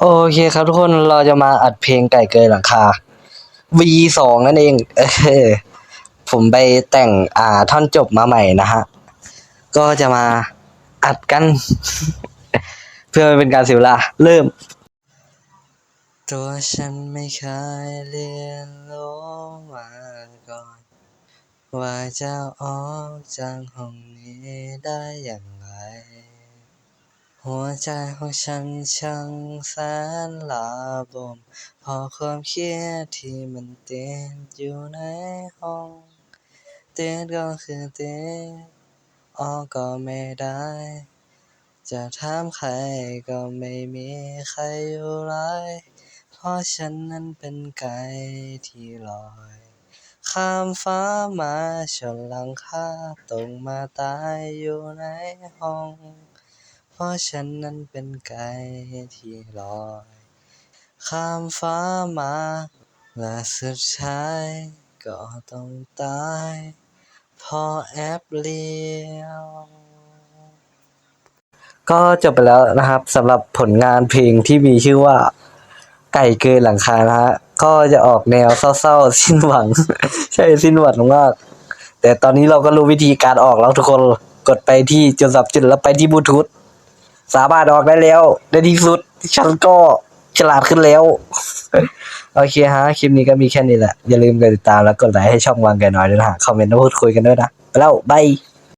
โอเคครับทุกคนเราจะมาอัดเพลงไก่เกยหลังคา V2 นั่นเองเออผมไปแต่งอ่าท่อนจบมาใหม่นะฮะ ก็จะมาอัดกัน เพื่อเป็นการเสียเวลา เริ่ม ตัวฉันไม่เคยเรียนรู้มาก่อน ว่าจะออกจากห้องนี้ได้อย่าง หัวใจของฉันช่างแสนลาบมเพอความเครียดที่มันติดอยู่ในห้องติดก็คือติดออกก็ไม่ได้ จะถามใครก็ไม่มีใครอยู่ไรเพราะฉันนั้นเป็นไก่ที่ลอยข้ามฟ้ามาชนหลังคาตกมาตายอยู่ในห้อง เพราะฉันนั้นเป็นไก่ที่ลอย ข้ามฟ้ามาและสุดท้ายก็ต้องตาย พอแอปเลียวก็จบไปแล้วนะครับสำหรับผลงานเพลงที่มีชื่อว่า ไก่เกยหลังคานะฮะก็จะออกแนวเศร้าๆ สิ้นหวัง ใช่สิ้นหวังมาก แต่ตอนนี้เราก็รู้วิธีการออกแล้วทุกคนกดไปที่จุดสับจุดแล้วไปที่บลูทูธ สามารถออกได้แล้วในที่สุดฉันก็ฉลาดขึ้นแล้ว โอเคฮะ คลิปนี้ก็มีแค่นี้แหละ อย่าลืมกดติดตามแล้วกดไลค์ให้ช่องวางกันหน่อยด้วยนะฮะคอมเมนต์มาพูดคุยกันด้วยนะไปแล้วบาย